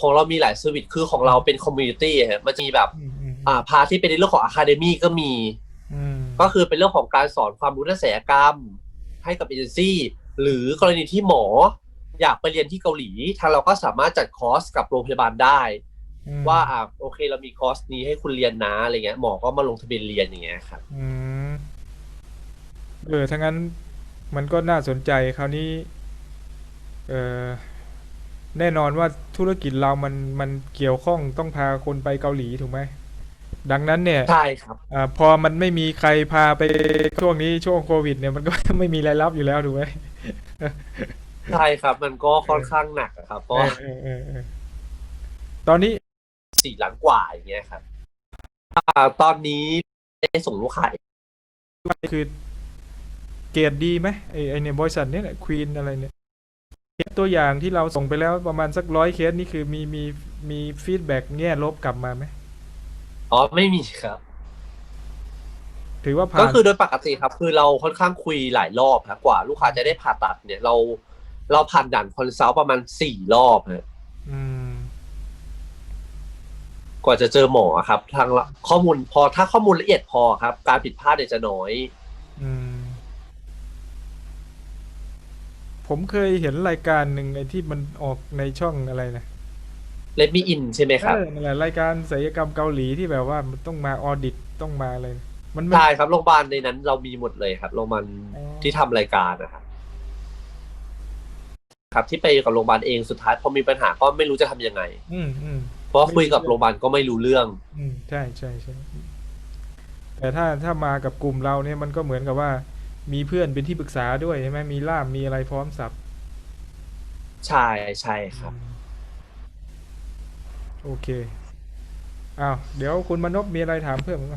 ของเรามีหลายเซอร์วิสคือของเราเป็นคอมมูนิตี้ฮะมันจะมีแบบอืมอืมอ่าพาร์ทที่เป็นในเรื่องของอะคาเดมี่ก็มีอืมก็คือเป็นเรื่องของการสอนความรู้ด้านศัลยกรรม ให้กับเอเจนซี่หรือกรณีที่หมอ อยากไปเรียนที่เกาหลี ทางเราก็สามารถจัดคอร์สกับโรงพยาบาลได้อืมว่าอ่าโอเคเรามีคอร์สนี้ให้คุณเรียนนะอะไรเงี้ยหมอก็มาลงทะเบียนเรียนอย่างเงี้ยครับอืมเออถ้างั้นมันก็น่าสนใจคราวนี้ เออ แน่นอนว่าธุรกิจเรามันมันเกี่ยวข้องต้องพาคนไปเกาหลีถูกไหมดังนั้นเนี่ยใช่ครับอ่าพอมันไม่มีใครพาไปช่วงนี้ช่วงโควิด เนี่ยมันก็ไม่มีรายรับอยู่แล้วถูกไหมใช่ครับ มันก็ค่อนข้างหนักอะครับเพราะว่าเออเออเออตอนนี้สี่หลังกว่าอย่างเงี้ยครับอ่าตอนนี้ได้ส่งลูกค้าคือเกรดดีไหมไอไอเนี่ยบริษัทเนี่ยแหละควีนอะไรเนี่ย เคสตัวอย่างที่เราส่งไปแล้วประมาณสักร้อยเคสนี่คือมีมีมีฟีดแบ็กแง่ลบกลับมาไหมอ๋อไม่มีครับ ถือว่าผ่าก็นคือโดยปกติครับ คือเราค่อนข้างคุยหลายรอบครับกว่า ลูกค้าจะได้ผ่าตัดเนี่ยเรา เราผ่านด่านคอนซัลท์ประมาณสี่รอบฮะอืม กว่าจะเจอหมอครับ ทางละข้อมูลพอถ้าข้อมูลละเอียดพอครับ การผิดพลาดเนี่ยจะน้อย อืม ผมเคยเห็นรายการหนึ่งไอ้ที่มันออกในช่องอะไรนะเลดมีอินใช่ไหมครับเออนั่นแหละรายการศัลยกรรมเกาหลีที่แบบว่ามันต้องมาออดิตต้องมาอะไรนะมันมัน ใช่ครับโรงพยาบาลในนั้นเรามีหมดเลยครับโรงพยาบาลอ๋อ ที่ทำรายการนะครับครับ ที่ไปกับโรงพยาบาลเองสุดท้ายพอมีปัญหาก็ไม่รู้จะทำยังไง อืมอืม เพราะคุยกับโรงพยาบาลก็ไม่รู้เรื่อง อืมใช่ใช่ใช่แต่ถ้าถ้ามากับกลุ่มเราเนี่ยมันก็เหมือนกับว่า มีเพื่อนเป็นที่ปรึกษาด้วยใช่ไหมมีล่ามมีอะไรพร้อมสับใช่ใช่ครับอืมโอเคอ้าวเดี๋ยวคุณมนพมีอะไรถามเพิ่มไหม